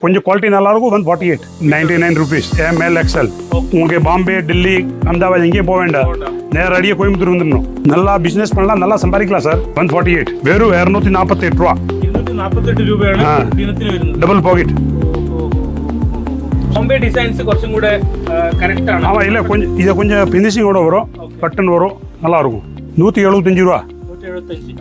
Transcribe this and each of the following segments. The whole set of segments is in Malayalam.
கொஞ்சம் குவாலிட்டி நல்லா இருக்கும் one forty eight ninety nine rupees M L XL உங்களுக்கு பாம்பே டெல்லி அகமதாபாத் எங்கேயும் போக வேண்டாம் நேரடியாக கோயம்புத்தூர் வந்துடணும் நல்லா பிஸ்னஸ் பண்ணலாம் நல்லா சம்பாதிக்கலாம் சார் ஒன் ஃபார்ட்டி எயிட் வெறும் இரநூத்தி நாற்பத்தி எட்டு ரூபா ഇരുന്നൂറ്റി നാൽപ്പത്തെട്ട് രൂപയാണ് ആ. ദിനത്തിന് വരുന്നത് டபுள் பாக்கெட் ബോംബെ ഡിസൈൻസ് കുറച്ചും കൂടെ കറക്റ്റ് ആണ് ஆமாம் இல்லை கொஞ்சம் இதை கொஞ்சம் ஃபினிஷிங்கோட வரும் பட்டன் வரும் நல்லா இருக்கும் நூற்றி எழுபத்தஞ்சு ரூபா നൂറ്റി എഴുപത്തഞ്ച്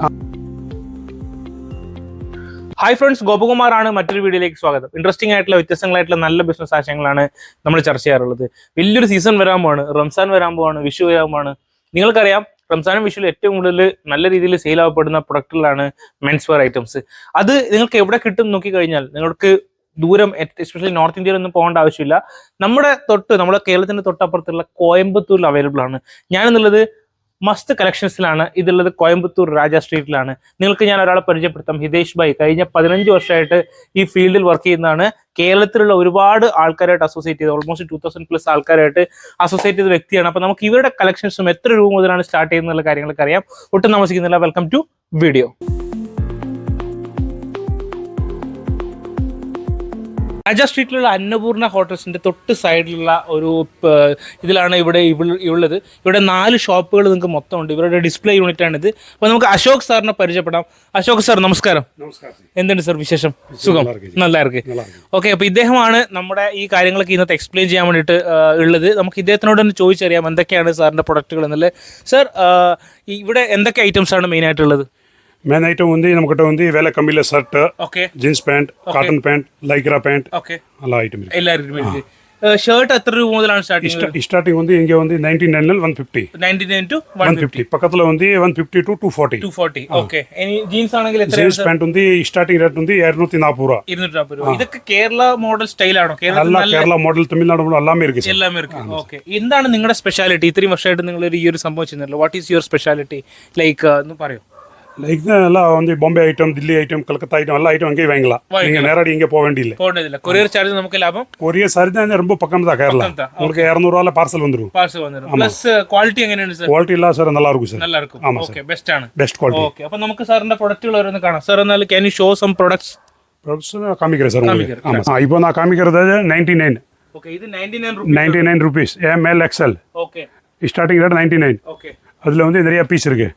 ഹായ് ഫ്രണ്ട്സ് ഗോപകുമാറാണ് മറ്റൊരു വീഡിയോയിലേക്ക് സ്വാഗതം. ഇൻട്രസ്റ്റിംഗ് ആയിട്ടുള്ള വ്യത്യസ്തങ്ങളായിട്ടുള്ള നല്ല ബിസിനസ് ആശയങ്ങളാണ് നമ്മൾ ചർച്ച ചെയ്യാറുള്ളത്. വലിയൊരു സീസൺ വരാൻ പോവാണ്. റംസാൻ വരാൻ പോവാണ്. വിഷു വരാൻ പോവാണ്. നിങ്ങൾക്കറിയാം റംസാനും വിഷുവിൽ ഏറ്റവും കൂടുതൽ നല്ല രീതിയിൽ സെയിൽ ആവപ്പെടുന്ന പ്രൊഡക്റ്റുകളാണ് മെൻസ് വെയർ ഐറ്റംസ് അത് നിങ്ങൾക്ക് എവിടെ കിട്ടും നോക്കി നോക്കിക്കഴിഞ്ഞാൽ നിങ്ങൾക്ക് ദൂരം എസ്പെഷ്യലി നോർത്ത് ഇന്ത്യയിൽ ഒന്നും പോകേണ്ട ആവശ്യമില്ല. നമ്മുടെ തൊട്ട് നമ്മുടെ കേരളത്തിന്റെ തൊട്ടപ്പുറത്തുള്ള കോയമ്പത്തൂരിൽ അവൈലബിൾ ആണ്. ഞാനെന്നുള്ളത് മസ്ത് കളക്ഷൻസിലാണ് ഇതുള്ളത് കോയമ്പത്തൂർ രാജ സ്ട്രീറ്റിലാണ് നിങ്ങൾക്ക് ഞാൻ ഒരാളെ പരിചയപ്പെടുത്താം. ഹിതേഷ് ഭായ്. കഴിഞ്ഞ പതിനഞ്ച് വർഷമായിട്ട് ഈ ഫീൽഡിൽ വർക്ക് ചെയ്യുന്നതാണ്. കേരളത്തിലുള്ള ഒരുപാട് ആൾക്കാരായിട്ട് അസോസിയേറ്റ് ചെയ്ത് ഓൾമോസ്റ്റ് ടൂ തൗസൻഡ് പ്ലസ് ആൾക്കാരായിട്ട് അസോസിയേറ്റ് ചെയ്ത വ്യക്തിയാണ്. അപ്പൊ നമുക്ക് ഇവരുടെ കളക്ഷൻസും എത്ര രൂപ മുതലാണ് സ്റ്റാർട്ട് ചെയ്യുന്നുള്ള കാര്യങ്ങളൊക്കെ അറിയാം. ഒട്ടും താമസിക്കുന്നില്ല. വെൽക്കം ടു വീഡിയോ രാജാ സ്ട്രീറ്റിലുള്ള അന്നപൂർണ ഹോട്ടൽസിന്റെ തൊട്ട് സൈഡിലുള്ള ഒരു ഇതിലാണ് ഇവിടെ ഇവൾ ഉള്ളത് ഇവിടെ നാല് ഷോപ്പുകൾ നിങ്ങൾക്ക് മൊത്തം ഉണ്ട് ഇവരുടെ ഡിസ്പ്ലേ യൂണിറ്റ് ആണിത് അപ്പോൾ നമുക്ക് അശോക് സാറിനെ പരിചയപ്പെടാം. അശോക് സാർ നമസ്കാരം. എന്തുണ്ട് സാർ വിശേഷം? സുഖം. നല്ലാർക്ക് ഓക്കെ അപ്പോൾ ഇദ്ദേഹമാണ് നമ്മുടെ ഈ കാര്യങ്ങളൊക്കെ ഇന്നത്തെ എക്സ്പ്ലെയിൻ ചെയ്യാൻ വേണ്ടിയിട്ട് ഉള്ളത്. നമുക്ക് ഇദ്ദേഹത്തിനോട് ഒന്ന് ചോദിച്ചറിയാം എന്തൊക്കെയാണ് സാറിന്റെ പ്രൊഡക്റ്റുകൾ എന്നുള്ളത്. സാർ ഇവിടെ എന്തൊക്കെ ഐറ്റംസ് ആണ് മെയിനായിട്ടുള്ളത് మెయిన్ ఐటమ్ ఉంది నమ్మకట ఉంది వేల Kammila shirt okay jeans pant cotton pant lycra pant okay ಅಲ್ಲ ಐಟಮ್ ಇದೆ ಎಲ್ಲ இருக்குமே ஷர்ட் எத்தனை ரூபா முதலான ஸ்டார்டிங் ஸ்டார்டிங் வந்து இங்கே வந்து நைன்டி நைன்ல one fifty ninety nine to one one fifty పక్కతలో ఉంది one fifty to two forty two forty okay ഇനി ജീൻസ് ആണെങ്കിൽ എത്ര జీన్స్ ప్యాంట్ ఉంది స్టార్టింగ్ రేట్ ఉంది இரநூத்தி நாற்பது ரூபா ഇരുന്നൂറ്റി നാൽപ്പത് രൂപ ഇതൊക്കെ കേരള മോഡൽ സ്റ്റൈലാണോ കേരളത്തിൽ எல்லா നല്ല കേரளா மாடல் தமிழ்நாடு மாடல் எல்லாமே இருக்கு சார் എല്ലാമേ ഇരിക്കും ഓക്കെ എന്താണ് നിങ്ങളുടെ സ്പെഷ്യാലിറ്റി ഇത്രയും വർഷമായിട്ട് നിങ്ങൾ ഈ ഒരു സംഭവം ചെയ്യുന്നല്ലോ what is your speciality like ഒന്ന് പറയോ லைக் எல்லாம் வந்து Bombay item Delhi item Calcutta item எல்லா ஐட்டம் அங்கேயே வாங்கலாம் நீங்க நேரடி இங்கே போக வேண்டியது இல்லை கொரியர் சார்ஜ் நமக்கு லாபம்? கொரியர் சார்ஜ் தான் ரொம்ப பக்கம் தான் கேரளா. உங்களுக்கு இரநூறுவால பார்சல் வந்துடும் பார்சல் வந்துடும் ப்ளஸ் குவாலிட்டி எங்கே சார் குவாலிட்டி எல்லாம் சார் நல்லா இருக்கும் சார் நல்லா இருக்கும். ஆமாம் ஓகே பெஸ்ட்டான பெஸ்ட் குவாலிட்டி ஓகே அப்போ சார் இந்த പ്രൊഡക്റ്റുകൾ വരുന്ന കാണാം. சார் இருந்தாலும் can you show some products products കാമിക്കരുത് sir ആമാ ഇപ്പോൾ നാ കാമിക്കരുത് നയൻറ്റി നയൻ நைன் ഇത് ninety nine ninety nine rupees M L XL okay starting rate ninety nine okay அதில் வந்து நிறையா பீஸ் இருக்குது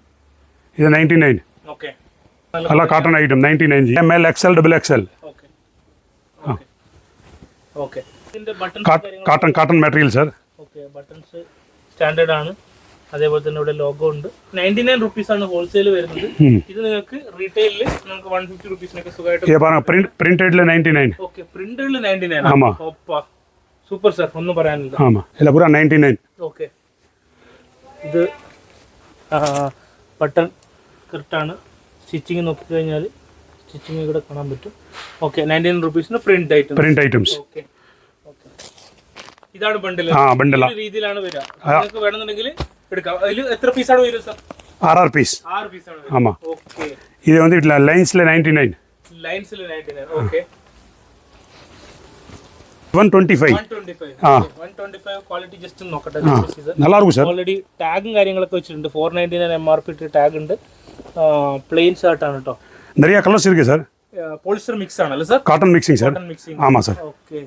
இது நைன்ட்டி நைன் ఓకే అలా cotton item ninety nine G M L XL double XL okay cotton cotton material sir okay buttons standard ആണ് അതേപോലെ തന്നെ ഇവിടെ ലോഗോ ഉണ്ട് നയൻറ്റി നയൻ റുപ്പീസ് ആണ് ഹോൾസെയിൽ വരുന്നത് ഇത് നിങ്ങൾക്ക് റീറ്റെയിലിൽ നമുക്ക് വൺ ഫിഫ്റ്റി റുപ്പീസിനൊക്കെ സുഖമായിട്ട് പ്രിന്റഡിൽ നയൻറ്റി നയൻ ഓക്കെ പ്രിന്റഡിൽ നയൻറ്റി നയൻ ഒപ്പാ സൂപ്പർ സർ ഒന്നും പറയാനില്ല നയൻറ്റി നയൻ ഓക്കെ ഇത് ബട്ടൺ കറക്റ്റാണ് സ്റ്റിച്ചിങ് നോക്കിക്കഴിഞ്ഞാൽ സ്റ്റിച്ചിങ് ഇവിടെ കാണാൻ പറ്റും okay ninety nine റുപ്പീസിന് print item print items okay okay ഇതാണ് ബണ്ടിൽ ஆ பண்டலா രീതിയിലാണ് വരിക നിങ്ങൾക്ക് വേണമെന്നുണ്ടെങ്കിൽ എടുക്കാം അതിൽ എത്ര പീസാണ് വരിക സാർ ஆர்ஆர் பீஸ் ആറ് പീസാണ് വരിക ஆமாம் ഓക്കെ இது வந்து இதில் லைன்ஸில் ninety nine ലൈൻസിൽ ninety nine okay one twenty five one twenty five ആ. One twenty five quality just നോക്കട്ടെ ആ நல்லா இருக்கும் சார் ഓൾറെഡി ടാഗും കാര്യങ്ങളൊക്കെ വെച്ചിട്ടുണ്ട് four ninety nine M R P tag ഉണ്ട് பிளெயின் ஷர்ட் ஆன டாப் நிறைய கலர்ஸ் இருக்கு sir polyester mix ஆனல்ல sir cotton mixing sir mixing ஆமாம் சார் ஓகே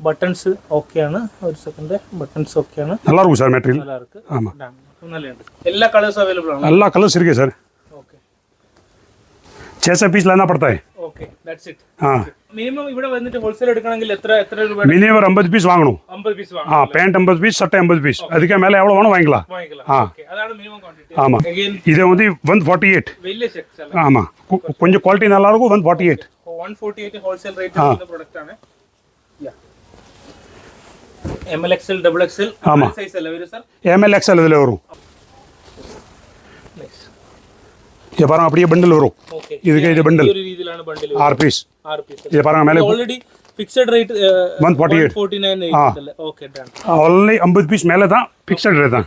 பட்டன்ஸ் ஓகேயான ஒரு செகண்ட் பட்டன்ஸ் ஓகேயான நல்லா இருக்கும் சார் மெட்டீரியல் நல்லா இருக்கு. ஆமாம் எல்லா கலர்ஸ் அவைலபிள் எல்லா கலர்ஸ் இருக்கு சார் छः सौ पीस लाना पड़ता है हाँ മിനിമം ഇവിടെ വന്നിട്ട് ഹോൾസെയിൽ എടുക്കണമെങ്കിൽ എത്ര എത്ര രൂപ மினிமம் ஒரு ஐம்பது பீஸ் வாங்கணும் ஐம்பது பீஸ் ஆ வாங்கலாம் பேண்ட் ஐம்பது பீஸ் சட்டை ஐம்பது பீஸ் அதுக்கே மேலே எவ்வளோ வேணும் வாங்கிக்கலாம் வாங்கிக்கலாம் ஆ. Okay, അതാണ് മിനിമം ക്വാണ്ടിറ്റി ஆமாம் Again, இதை வந்து ஒன் ஃபார்ட்டி எயிட் വലിയ ചെക്സ് അല്ല ஆமாம் கொ- கொஞ்சம் குவாலிட்டி நல்லா இருக்கும் one forty eight one forty eight wholesale rate വരുന്ന പ്രൊഡക്റ്റ് ആണ് M L X L double X L ആമാ. സൈസ് അല്ലേ വരും സാർ എம்எல்எக்ஸ்எல் இதில் வரும் இதை பாருங்க அப்படியே பண்டில் வரும் இதுக்கு இது பண்டில் ஆறு பீஸ் இதை பாருங்க மேலே fixed rate one forty eight forty nine okay only ஐம்பது பீஸ் மேலே தான் ஃபிக்ஸட் ரேட் தான்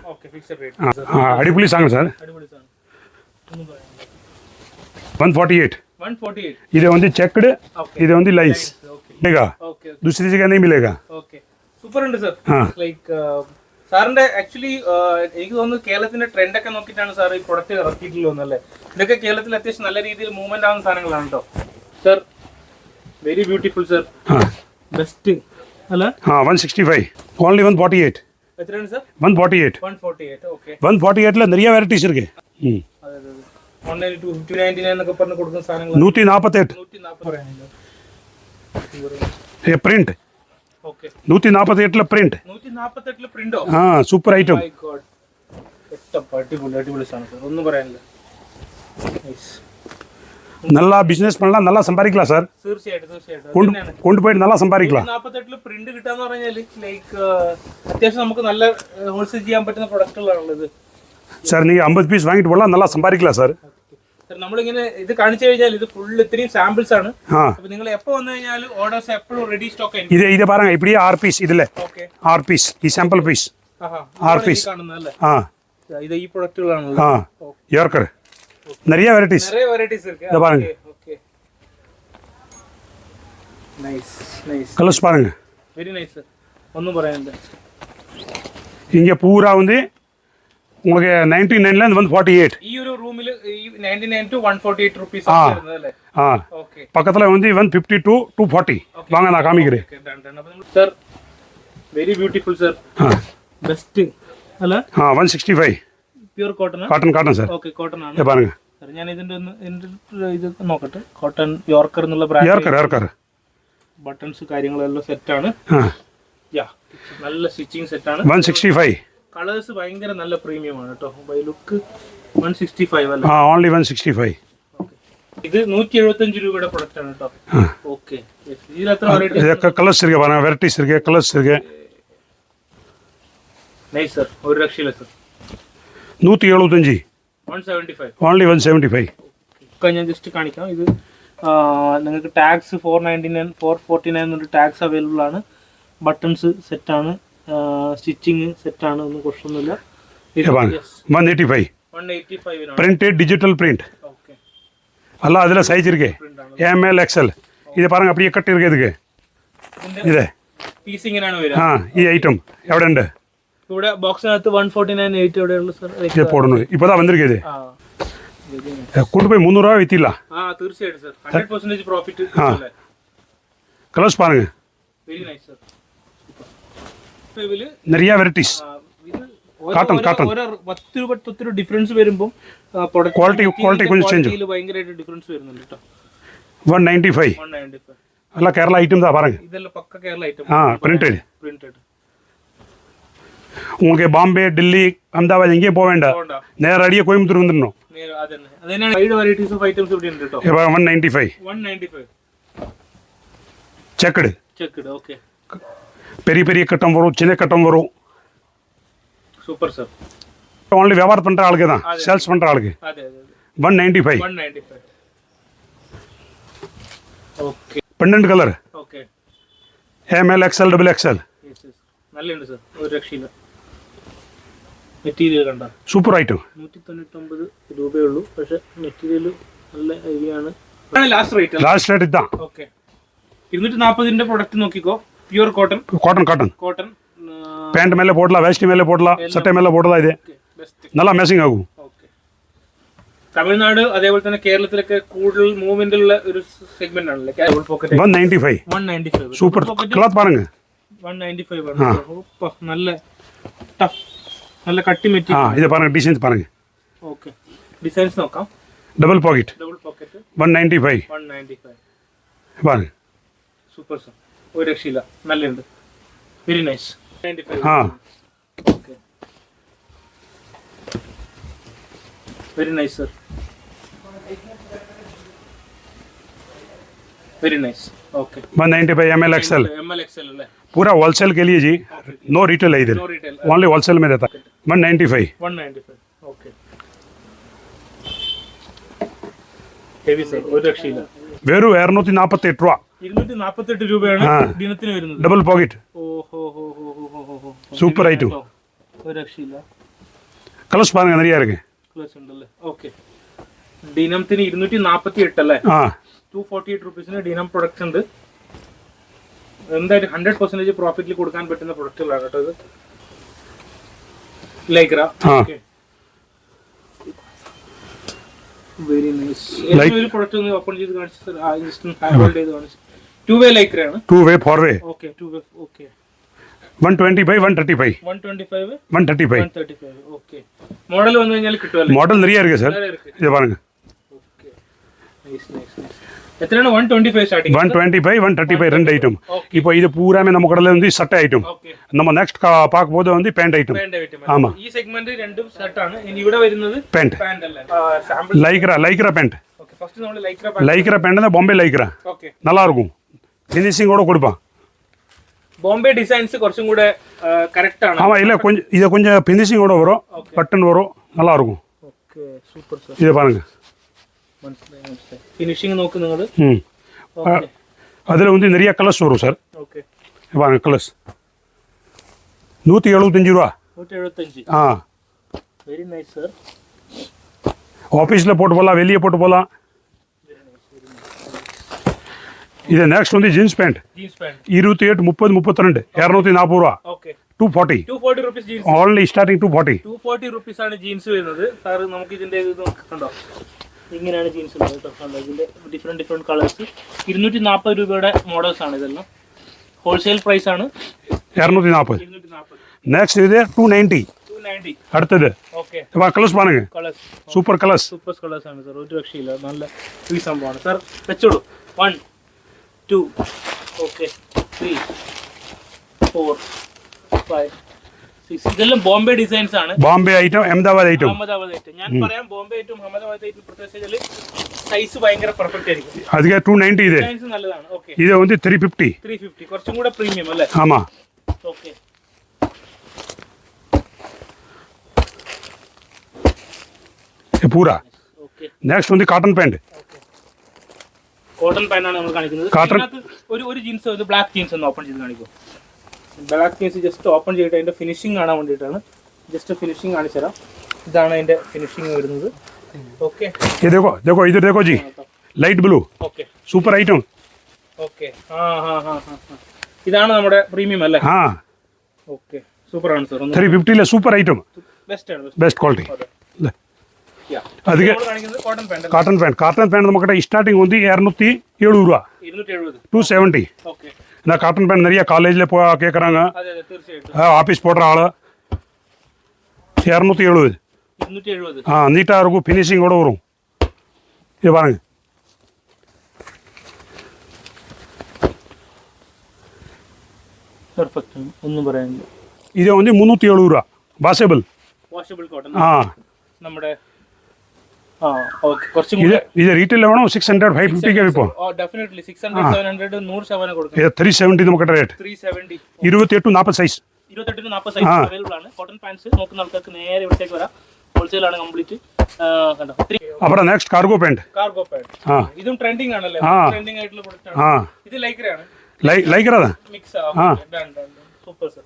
அடிப்புலி சாங்க சார் ஒன் ஃபார்ட்டி எயிट இது வந்து चेकड இது வந்து लाइस मिलेगा दूसरी जगह नहीं मिलेगा ओके सुपर सर लाइक സാറിന്റെ ആക്ച്വലി എനിക്ക് തോന്നുന്നു കേരളത്തിന്റെ ട്രെൻഡ് ഒക്കെ നോക്കിയിട്ടാണ് സാർ ഈ പ്രൊഡക്റ്റ് ഇറക്കിയിട്ടുള്ളൂ എന്നല്ലേ? ഇതൊക്കെ കേരളത്തിൽ അത്യാവശ്യം നല്ല രീതിയിൽ മൂവ്മെന്റ് ആവുന്ന സാധനങ്ങളാണ് കേട്ടോ sir very beautiful sir best അല്ല? ആ one sixty five only one forty eight എത്രയാണ് sir one forty eight one forty eight okay one forty എയ്റ്റിൽ നിറയെ വെറൈറ്റീസ് ഇരിക്കേ ഓൺലൈനിൽ ടു എന്നൊക്കെ പറഞ്ഞ് കൊടുക്കുന്ന സാധനങ്ങൾ നൂറ്റി നാൽപ്പത്തെട്ട് നൂറ്റി പ്രിന്റ് നൂറ്റി നാൽപ്പത്തെട്ടിലെ പ്രിന്റ് നൂറ്റി നാൽപ്പത്തെട്ടില് പ്രിന്റോ ആ സൂപ്പർ ഐറ്റം മൈ ഗോഡ് എട്ടപ്പ അടിപൊളി അടിപൊളി സാധനം സാർ ഒന്നും പറയാനില്ല Nice. நல்லா பிசினஸ் பண்ணலாம் நல்லா சம்பாதிக்கலாம் சார் തീർച്ചയായിട്ടും തീർച്ചയായിട്ടും கொண்டு അതുതന്നെയാണ്. கொண்டு போயிட்டு நல்லா சம்பாதிக்கலாம் നാൽപ്പത്തെട്ടില് പ്രിന്റ് കിട്ടാന്ന് പറഞ്ഞാല് ലൈക്ക് അത്യാവശ്യം നമുക്ക് നല്ല ഹോൾസെയിൽ ചെയ്യാൻ പറ്റുന്ന പ്രൊഡക്റ്റുകളാണുള്ളത് சார் நீங்கள் ஐம்பது பீஸ் வாங்கிட்டு போகலாம் நல்லா சம்பாதிக்கலாம் சார் സാർ നമ്മളിങ്ങനെ ഇത് കാണിച്ചു കഴിഞ്ഞാൽ ഇത് ഫുൾ ഇത്രയും സാമ്പിൾസ് ആണ് ஆ അപ്പൊ നിങ്ങൾ എപ്പോ വന്നു കഴിഞ്ഞാൽ ഓർഡേഴ്സ് എപ്പോഴും റെഡി സ്റ്റോക്ക് ആയിരിക്കും இது இதை பாருங்க இப்படியே ஆறு பீஸ் இதில் ഓക്കെ ஆறு பீஸ் ഈ സാമ്പിൾ പീസ് ആഹാ ആറ് ഇതാണ് ഈ piece. കാണുന്നതല്ലേ ஆ ഇത് ഈ പ്രൊഡക്റ്റുകളാണല്ലോ ஆ ஏற்கர் நிறைய வெரைட்டிஸ் நிறைய வெரைட்டிஸ் இருக்கு இதை பாருங்க. ஓகே നൈസ് നൈസ് கலர்ஸ் பாருங்க വെരി നൈസ് സർ ഒന്നും പറയാനില്ല இங்கே பூரா வந்து உங்களுக்கு நைன்டி நைன்லேருந்து வந்து ஃபார்ட்டி எயிட் ഈ ഒരു റൂമിൽ ഈ ninety nine to one forty eight rupees ആ. അല്ലേ? ஆ ഓക്കെ. பக்கத்தில் வந்து இவன் ஃபிஃப்டி டூ டூ ஃபார்ட்டி வாங்க நான் காமிக்கிறேன் സർ വെരി ബ്യൂട്ടിഫുൾ സർ ஆ ബെസ്റ്റ് അല്ല? ஆ one sixty five pure cotton cotton cotton sir okay cotton ആണ്. பாருங்க Sir, ഞാൻ ഇതിന്റെ ഒന്ന് ഇതിന്റെ ഒരു ഇത് നോക്കട്ടെ. കോട്ടൺ യോർക്കർ എന്നുള്ള ബ്രാൻഡ് ஏற்கார் ஏற்கார் ബട്ടൺസ് കാര്യങ്ങളെല്ലാം സെറ്റ് ആണ്. ആ. യാ നല്ല സ്റ്റിച്ചിങ് സെറ്റ് ആണ്. ஒன் சிக்ஸ்டி ஃபைவ் കളേഴ്സ് ഭയങ്കര നല്ല പ്രീമിയം ആണ് കേട്ടോ. By look one sixty five അല്ല? ആ ഓൺലി വൺ സിക്സ്റ്റി ഫൈവ് ഇത് നൂറ്റി ആണ് ട്ടോ ഓക്കേ ഓൺലി ഞാൻ ജസ്റ്റ് കാണിക്കാം. ഇത് നിങ്ങൾക്ക് tax four four forty nine tax available ആണ്. ബട്ടൺസ് സ്റ്റിച്ചിങ് സെറ്റാണ് ഒന്നും പ്രശ്നമൊന്നുമില്ല ഇത് இது பாருங்க one eighty five one eighty ഫൈവിനാണ് print digital print okay எல்லாம் அதில் சைஸ் இருக்கு പ്രിന്റ് ആണ് எம்எல் எக்ஸ்எல் இது பாருங்க அப்படியே கட்டு இருக்கு இதுக்கு இது പീസ് ഇങ്ങനെയാണ് വരിക ஆ ഈ ഐറ്റം എവിടെ ഉണ്ട് ഇവിടെ ബോക്സിനകത്ത് one forty nine eight എവിടെയുള്ള sir ഇത് പോടുന്നു ഇപ്പോൾ தான் வந்திருக்கு இது ആ very nice. கொண்டு போய் முந்நூறுரூவா வித்திடலாம் ആ തീർച്ചയായിട്ടും സർ ഹൺഡ്രഡ് പെർസെന്റേജ് പ്രോഫിറ്റ് ആ. கலர்ஸ் பாருங்க വെരി നൈസ് സർ ഫൈവില് நிறைய வெரைட்டிஸ் ഇത് Cotton, cotton. ഓരോ പത്ത് രൂപ പത്ത് രൂപ ഡിഫറൻസ് വരുമ്പോൾ Quality- quality கொஞ்சம் change. ഭയങ്കരമായിട്ട് ഡിഫറൻസ് വരുന്നുണ്ട് കേട്ടോ one ninety five one ninety five எல்லாம் கேரளா ஐட்டம் தான் பாருங்க ഇതെല്ലാം പക്ക കേരള ഐറ്റം ஆ பிரிண்டட் പ്രിന്റഡ് உங்களுக்கு பாம்பே டெல்லி அஹமதாபாத் எங்கேயும் போக வேண்டாம் അതുകൊണ്ടാ நேரடியாக கோயம்புத்தூர் வந்துடணும் അതന്നെ അതന്നെയാണ് വൈഡ് വെറൈറ്റീസ് ഓഫ് ഐറ്റംസ് ഇവിടെ ഉണ്ട് കേട്ടോ இப்போ one ninety five one ninety five checked check okay பெரிய பெரிய கட்டம் வரும் சின்ன கட்டம் வரும் സൂപ്പർ സർ ஓன்லி வியாபாரம் பண்ணுற ஆளுக்கு தான் சேல்ஸ் பண்ணுற ஆளுக்கு അതെ അതെ അതെ one ninety five one ninety five okay பன்னெண்டு colour okay ML XL double XL yes yes നല്ലുണ്ട് sir ഒരു രക്ഷയില്ല മെറ്റീരിയൽ കണ്ട சூப்பர் ஐட்டம் നൂറ്റി തൊണ്ണൂറ്റൊമ്പത് രൂപയേ ഉള്ളൂ പക്ഷെ മെറ്റീരിയൽ നല്ല ഐഡിയ ആണ് ലാസ്റ്റ് റേറ്റ് லாஸ்ட் ரேட் இதுதான் ഓക്കെ ഇരുന്നൂറ്റി നാൽപ്പതിന്റെ പ്രൊഡക്റ്റ് നോക്കിക്കോ Pure cotton cotton cotton cotton pant ಮೇಲೆ ಪೋಟ್ಲ ವ್ಯಾಸ್ಟಿ ಮೇಲೆ ಪೋಟ್ಲ ಸಟ್ಟೆ ಮೇಲೆ ಪೋಟ್ಲ ಇದೆ നല്ല മെസ്സിങ് ആകും. തമിഴ്നാട് അതേപോലെ തന്നെ കേരളത്തിലൊക്കെ കൂടുതൽ മൂവ്മെന്റ് ഉള്ള ഒരു സെഗ്മെന്റ് ആണല്ലേ? സൂപ്പർ ക്ലോത്ത് പാരുങ്ങ. നല്ല ടഫ് നല്ല കട്ടി മെറ്റീരിയൽ ആ ഇത് പാരുങ്ങ ഡിസൈൻസ് പാരുങ്ങ. ഓക്കേ ഡിസൈൻസ് നോക്കാം. ഡബിൾ പോക്കറ്റ് ഡബിൾ പോക്കറ്റ് 195 195 പാരുങ്ങ. സൂപ്പർ സർ ഒരു രക്ഷയില്ല നല്ലുണ്ട് വെരി നൈസ് നയൻറ്റി ഫൈവ് ஆ okay very nice sir very nice okay one ninety five M L XL M L X L അല്ലേ पूरा होलसेल के लिए जी नो रिटेल है इधर നോ റീറ്റെയിൽ ओनली होलसेल में रहता है one ninety five one ninety five okay heavy sir ഒരു രക്ഷയില്ല വെറും ഇരുന്നൂറ്റി നാൽപ്പത്തി എട്ട് രൂപ ഇരുന്നൂറ്റി നാൽപ്പത്തെട്ട് രൂപയാണ് ആ. ദിനത്തിന് വരുന്നത് ഡബിൾ പോക്കറ്റ് ഓഹോ ഹോ ഹോ ഹോ ഹോ ഹോ ഹോ Super item. ഒരു രക്ഷയില്ല கலர்ஸ் பாருங்க நிறைய இருக்கு പ്ലസ് ഉണ്ടല്ലേ ഓക്കെ ദിനത്തിന് ഇരുന്നൂറ്റി നാൽപ്പത്തി എട്ട് അല്ലേ ஆ ടു ഫോർട്ടി എയ്റ്റ് റുപ്പീസിന് ഡിനം പ്രൊഡക്ട്സ് ഉണ്ട് എന്തായാലും ഹൺഡ്രഡ് പെർസെന്റേജ് പ്രോഫിറ്റിൽ കൊടുക്കാൻ പറ്റുന്ന പ്രൊഡക്റ്റുകളാണ് കേട്ടോ ഇത് ലൈക്ര ആ. വെരി നൈസ് Like- ഒരു പ്രൊഡക്റ്റ് ഒന്ന് ഓപ്പൺ ചെയ്ത് കാണിച്ചു ഹോൾഡ് ചെയ്ത് കാണിച്ചു to way ലൈക്രയാണ് two way four way okay two way okay one twenty five one thirty five one twenty five one thirty five one thirty five okay model വന്നു കഴിഞ്ഞാൽ കിട്ടുമല്ലേ மாடல் நிறைய இருக்கு சார் வேற இருக்கு இது பாருங்க ஓகே நைஸ் நைஸ் நைஸ் எத்தனை one twenty five starting one twenty five one thirty five ரெண்டு ஐட்டம் ஓகே இப்போ இது பூராமே நம்ம கடையில் வந்து சட்டை ஐட்டம் ഓക്കെ நம்ம நெக்ஸ்ட் பார்க்கும்போது வந்து பேண்ட் ஐட்டம் വേണ്ട വിറ്റമിൻ ആമാ. ഈ സെഗ്മെന്റ് രണ്ടും സെറ്റാണ് ഇനി ഇവിടെ വരുന്നത് பேண்ட் പാന്റ് അല്ലേ sample Lycra Lycra pant okay first നമ്മൾ ലൈക്ര പാന്റ് லைக்ரா பேண்ட் தான் பாம்பே லைக்ரா ഓക്കെ நல்லா இருக்கும் ஃபினிஷிங்கோட கொடுப்பான் ബോംബെ ഡിസൈൻസ് കുറച്ചും കൂടെ കറക്റ്റ് ആണ് ஆமாம் இல்லை கொஞ்சம் இதை கொஞ்சம் ஃபினிஷிங்கோட வரும் பட்டன் வரும் நல்லா இருக்கும் ഓക്കെ സൂപ്പർ സർ இதை பாருங்க മനസ്സിലായി മനസ്സിലായി ഫിനിഷിംഗ് നോക്ക് നിങ്ങൾ ம் ഓക്കെ அதில் வந்து நிறைய கலர்ஸ் வரும் சார் ഓക്കെ இது பாருங்க கலர்ஸ் நூற்றி எழுபத்தஞ்சு ரூபா നൂറ്റി എഴുപത്തഞ്ച് ஆ വെരി നൈസ് സർ ஆஃபீஸில் போட்டு போகலாம் வெளியே போட்டு போகலாம் இது நெக்ஸ்ட் வந்து ஜீன்ஸ் பேண்ட் ജീൻസ് പാന്റ് இருபத்தி எட்டு முப்பது முப்பத்தி ரெண்டு இரநூத்தி நாற்பது ரூபா okay two forty two forty rupees jeans only starting two forty two forty rupees ആണ് ജീൻസ് വരുന്നത് സാർ നമുക്ക് ഇതിന്റെ ഇത് നോക്ക് കണ്ടോ ഇങ്ങനെയാണ് ജീൻസ് ഉള്ളത് കേട്ടോ കണ്ടോ ഇതിന്റെ ഡിഫറെന്റ് ഡിഫറെന്റ് കളേഴ്സ് ഇരുന്നൂറ്റി നാൽപ്പത് രൂപയുടെ മോഡൽസ് ആണ് ഇതെല്ലാം ഹോൾസെയിൽ പ്രൈസ് ആണ് இரநூத்தி நாற்பது ഇരുന്നൂറ്റി നാൽപ്പത് நெக்ஸ்ட் இது டூ நைன்ட்டி ടു നയൻറ്റി அடுத்தது ഓക്കെ இப்போ கலர்ஸ் பாருங்க colours super colours super colours ആണ് സാർ ഒരു രക്ഷയില്ല നല്ല ഈ സംഭവമാണ് സാർ വെച്ചോളൂ one two okay three four five six ഇതെല്ലാം ബോംബെ ഡിസൈൻസ് ആണ് Bombay item Ahmedabad item Ahmedabad item ഞാൻ പറയാം ബോംബെ ഐറ്റം അഹമ്മദാബാദ് ഐറ്റം പ്രത്യേകിച്ച് സൈസ് ഭയങ്കര പെർഫെക്റ്റ് ആയിരിക്കും அதுக்கே டூ நைன்ட்டி இது ഡിസൈൻസ് നല്ലതാണ് ഓക്കെ இது வந்து த்ரீ ஃபிஃப்டி ത്രീ ഫിഫ്റ്റി കുറച്ചും കൂടെ പ്രീമിയം അല്ലേ ஆமாம் ഓക്കെ பூரா ഓക്കെ நெக்ஸ்ட் வந்து காட்டன் பேண்ட் കോട്ടൺ പാനാണ് നമ്മൾ കാണിക്കുന്നത്. ഇതിനകത്ത് ഒരു ഒരു ജീൻസ് ഒരു ബ്ലാക്ക് ജീൻസ് ഒന്ന് ഓപ്പൺ ചെയ്ത് കാണിക്കും. ബ്ലാക്ക് ജീൻസ് ജസ്റ്റ് ഓപ്പൺ ചെയ്തിട്ട് അതിന്റെ ഫിനിഷിംഗ് കാണാൻ വേണ്ടിയിട്ടാണ്. ജസ്റ്റ് ഫിനിഷിംഗ് കാണിച്ചു ഇതാണ് അതിന്റെ ഫിനിഷിംഗ് വരുന്നത്. ഓക്കെ ये देखो देखो इधर देखो जी light blue okay super item okay ആ ഹാ ഹാ ഹാ ഇതാണ് നമ്മുടെ പ്രീമിയം അല്ലേ? हाँ ഓക്കെ സൂപ്പർ ആണ് സാർ ഒന്ന് സൂപ്പർ ഐറ്റം ബെസ്റ്റ് ആണ് ബെസ്റ്റ് ക്വാളിറ്റി क्वालिटी അതെ. அதுக்கு നമ്മൾ കാണിക്കുന്നത് cotton pant cotton pant cotton pant நம்ம கிட்ட ஸ்டார்டிங் வந்து இரநூத்தி எழுபது ரூபா ഇരുന്നൂറ്റി എഴുപത് டூ செவன்ட்டி ഓക്കെ இந்த காட்டன் பேண்ட் நிறைய காலேஜில் போ கேட்குறாங்க അതെ അതെ തീർച്ചയായിട്ടും ஆஃபீஸ் போடுற ஆள் இரநூத்தி எழுபது ഇരുന്നൂറ്റി എഴുപത് ஆ நீட்டாக இருக்கும் ஃபினிஷிங்கோட வரும் இது பாருங்க പെർഫെക്റ്റ് ഒന്നും പറയാനില്ല இது வந்து முந்நூற்றி எழுபது ரூபா வாஷபிள் വാഷബിൾ കോട്ടൺ ஆ നമ്മുടെ ആ ഓക്കെ കുറച്ചും இது കൂടെ இது ரீட்டெயில் வேணும் சிக்ஸ் ஹண்ட்ரட் ஃபைவ் ஃபிஃப்டிக்கு விற்போம் ഓ definitely six hundred seven hundred നൂറ് ശതമാനം കൊടുക്കും இது த்ரீ செவன்ட்டி நம்ம கிட்ட ரேட் ത്രീ സെവൻറ്റി இருபத்தி எட்டு நாற்பது சைஸ் ഇരുപത്തെട്ടിന് നാൽപ്പത് സൈസ് അവൈലബിൾ ആണ് കോട്ടൺ പാൻസ് നോക്കുന്ന ആൾക്കാർക്ക് നേരെ ഇവിടത്തേക്ക് വരാം ഹോൾസെയിൽ ആണ് കംപ്ലീറ്റ് കണ്ടോ ത്രീ அப்புறம் next cargo pant cargo pant ஆ ഇതും ട്രെൻഡിങ് ആണല്ലേ ആ. ട്രെൻഡിങ് ആയിട്ടുള്ള പ്രൊഡക്റ്റ് ஆ ആണ് ഇത് ലൈക്രയാണ് லை லைக்கிறா தான் മിക്സ് സൂപ്പർ സർ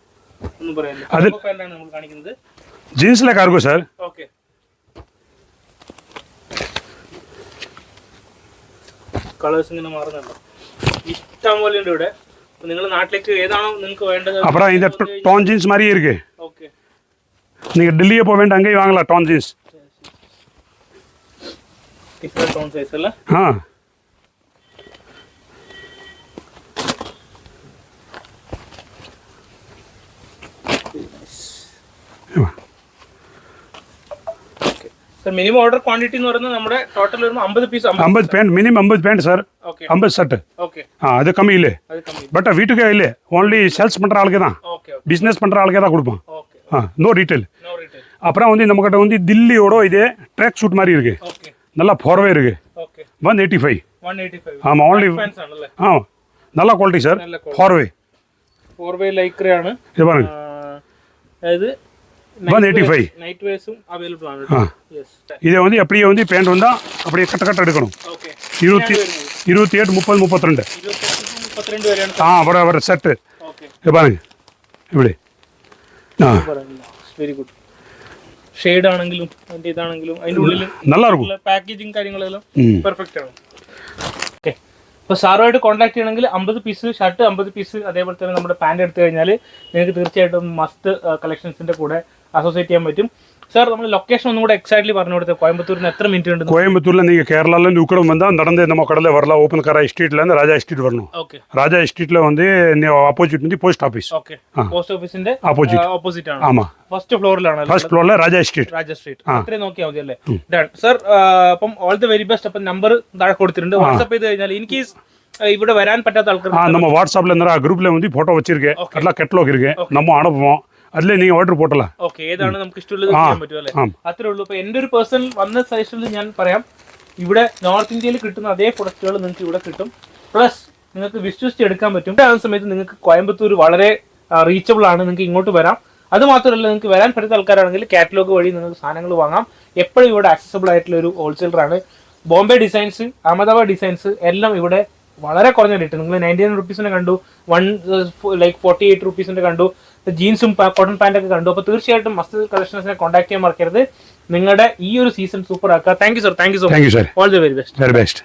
ഒന്നും പറയാനില്ല അത് കാർഗോ പാൻ്റ് ആണ് നമ്മൾ കാണിക്കുന്നത് ஜீன்ஸில் கார்கோ சார் ഓക്കെ കളേഴ്സ് ഇങ്ങനെ മാറുന്നുണ്ടോ ഇഷ്ടം പോലെ ഉണ്ട് ഇവിടെ നിങ്ങൾ നാട്ടിലേക്ക് ഏതാണോ നിങ്ങൾക്ക് വേണ്ടത് அப்புறம் இந்த டான் ஜீன்ஸ் மாதிரியே இருக்கு ഓക്കെ நீங்கள் டெல்லியே போக வேண்டாம் அங்கேயும் வாங்கலாம் டான் ஜீன்ஸ் ഡിഫറെന്റ് ടോൺ സൈസ് അല്ലേ ஆ മിനിമം ഓർഡർ ക്വാണ്ടിറ്റി എന്ന് പറയുന്നത് നമ്മുടെ ടോട്ടൽ വരുമ്പോൾ അമ്പത് പീസ് ஐம்பது பேண்ட் மினிமம் ஐம்பது பேண்ட் சார் ഓക്കെ ஐம்பது ஷர்ட்டு ഓക്കെ ஆ அது கம்மி இல்லை അത് കമ്മി பட் வீட்டுக்கே இல்லை ஓன்லி சேல்ஸ் பண்ணுற ஆளுக்கு தான் ഓക്കെ பிஸ்னஸ் பண்ணுற ஆளுக்கே தான் கொடுப்போம் ഓക്കെ ஆ நோ ரீட்டைல் നോ റീറ്റെയിൽ அப்புறம் வந்து நம்மக்கிட்ட வந்து தில்லியோட இது ட்ராக் சூட் மாதிரி இருக்கு ഓക്കെ நல்லா ஃபோர்வே இருக்கு okay one eighty five one eighty five ஆமாம் ஓன்லி ഫാൻസ് ആണല്ലേ ஆ நல்ல குவாலிட்டி சார் നല്ല ஃபோர்வே ഫോർ വേ ലൈക്രയാണ് இது பாருங்க അതായത് one eighty five night വേഴ്സും available ആണ് ஆ യെസ് இதை வந்து அப்படியே வந்து பேண்ட் வந்தால் அப்படியே கட்ட கட்ட எடுக்கணும் ഓക്കെ இருபத்தி இருபத்தி எட்டு முப்பது முப்பத்தி ரெண்டு ഇരുപത്തെട്ട് മുപ്പത്തിരണ്ട് വരെയാണ് ஆ அப்புறம் அவர் செட்டு ഓക്കെ இது பாருங்க இப்படி ஆ വെരി ഗുഡ് ഷെയ്ഡ് ആണെങ്കിലും അതിന്റെ ഇതാണെങ്കിലും അതിന്റെ ഉള്ളിൽ நல்லா இருக்கும் പാക്കേജിങ് കാര്യങ്ങളെല്ലാം ம் പെർഫെക്റ്റ് ആണ് ഓക്കെ അപ്പോൾ സാറുമായിട്ട് കോൺടാക്ട് ചെയ്യണമെങ്കിൽ അമ്പത് പീസ് ഷർട്ട് അമ്പത് പീസ് അതേപോലെ തന്നെ നമ്മുടെ പാൻറ് എടുത്തു കഴിഞ്ഞാൽ നിങ്ങൾക്ക് തീർച്ചയായിട്ടും മസ്റ്റ് കളക്ഷൻസിന്റെ കൂടെ അസോസിയേറ്റ് ചെയ്യാൻ പറ്റും. സാർ നമ്മൾ ലൊക്കേഷൻ ഒന്നും കൂടെ എക്സാക്ട്ലി പറഞ്ഞു കൊടുത്ത്. കോയമ്പത്തൂരിന് എത്ര മിനിറ്റ് ഉണ്ട്? കോയമ്പത്തൂരിൽ നിങ്ങൾ കേരളം ലൂക്കടം വന്നാൽ നടന്നേ നമ്മ കടലെ വരല ഓപ്പൻ കാർ എസ്റ്റേറ്റിലെ രാജാ എസ്റ്റേറ്റ് വരണം. ഓക്കെ രാജാ എസ്റ്റേറ്റിലെ വന്ന് ഓപ്പോസിറ്റ് ഉണ്ട് പോസ്റ്റ് ഓഫീസ് പോസ്റ്റ് ഓഫീസിന്റെ ഓപ്പോസിറ്റ് ഓപ്പോസിറ്റ് ആണ്. ആമാ. ഫസ്റ്റ് ഫ്ലോറിലാണ് ഫസ്റ്റ് ഫ്ലോറിലെ രാജാ എസ്റ്റേറ്റ് രാജാ എസ്റ്റേറ്റ് ഇത്രയും നോക്കിയാൽ മതി അല്ലേ? സർ അപ്പം ഓൾ ദി വെരി ബെസ്റ്റ് അപ്പം നമ്പർ താഴെ കൊടുത്തിട്ടുണ്ട്. വാട്ട്സ്ആപ്പ് ചെയ്ത് കഴിഞ്ഞാൽ ഇൻ കേസ് ഇവിടെ വരാൻ പറ്റാത്ത ആൾക്കാർ നമ്മ വാട്സ്ആപ്പിൽ ഗ്രൂപ്പിലെ വന്ന് ഫോട്ടോ വെച്ചിരിക്കേ. കെട്ടലോക്കിരിക്കേ നമ്മ അണുപോ അല്ലേ നീ ഓർഡർ പോട്ടല്ല. ഓക്കെ ഏതാണ് നമുക്ക് ഇഷ്ടമുള്ളത് ചെയ്യാൻ പറ്റും അല്ലേ? അത്രേ ഉള്ളൂ. ഇപ്പൊ എന്റെ ഒരു പേഴ്സണൽ വന്ന സജഷനിൽ ഞാൻ പറയാം. ഇവിടെ നോർത്ത് ഇന്ത്യയിൽ കിട്ടുന്ന അതേ പ്രൊഡക്റ്റുകൾ നിങ്ങൾക്ക് ഇവിടെ കിട്ടും. പ്ലസ് നിങ്ങൾക്ക് വിശ്വസിച്ച് എടുക്കാൻ പറ്റും. ആ സമയത്ത് നിങ്ങൾക്ക് കോയമ്പത്തൂർ വളരെ റീച്ചബിൾ ആണ്. നിങ്ങൾക്ക് ഇങ്ങോട്ട് വരാം. അത് മാത്രമല്ല നിങ്ങൾക്ക് വരാൻ പറ്റുന്ന ആൾക്കാരാണെങ്കിൽ കാറ്റലോഗ് വഴി നിങ്ങൾക്ക് സാധനങ്ങൾ വാങ്ങാം. എപ്പോഴും ഇവിടെ ആക്സസബിൾ ആയിട്ടുള്ള ഒരു ഹോൾസെയിലറാണ് ബോംബെ ഡിസൈൻസ് അഹമ്മദാബാദ് ഡിസൈൻസ് എല്ലാം ഇവിടെ വളരെ കുറഞ്ഞ റേറ്റ് നിങ്ങൾ നയന്റി നയൻ റുപ്പീസിന് കണ്ടു. വൺ ലൈക്ക് ഫോർട്ടി എയ്റ്റ് റുപ്പീസിന്റെ കണ്ടു. ജീൻസും കോട്ടൺ പാന്റൊക്കെ കണ്ടു. അപ്പോൾ തീർച്ചയായിട്ടും മസ്തി കളക്ഷൻസിനെ കോൺടാക്ട് ചെയ്യാൻ മറക്കരുത്. നിങ്ങളുടെ ഈ ഒരു സീസൺ സൂപ്പർ ആക്കുക. Thank you sir thank you so much all the very best very best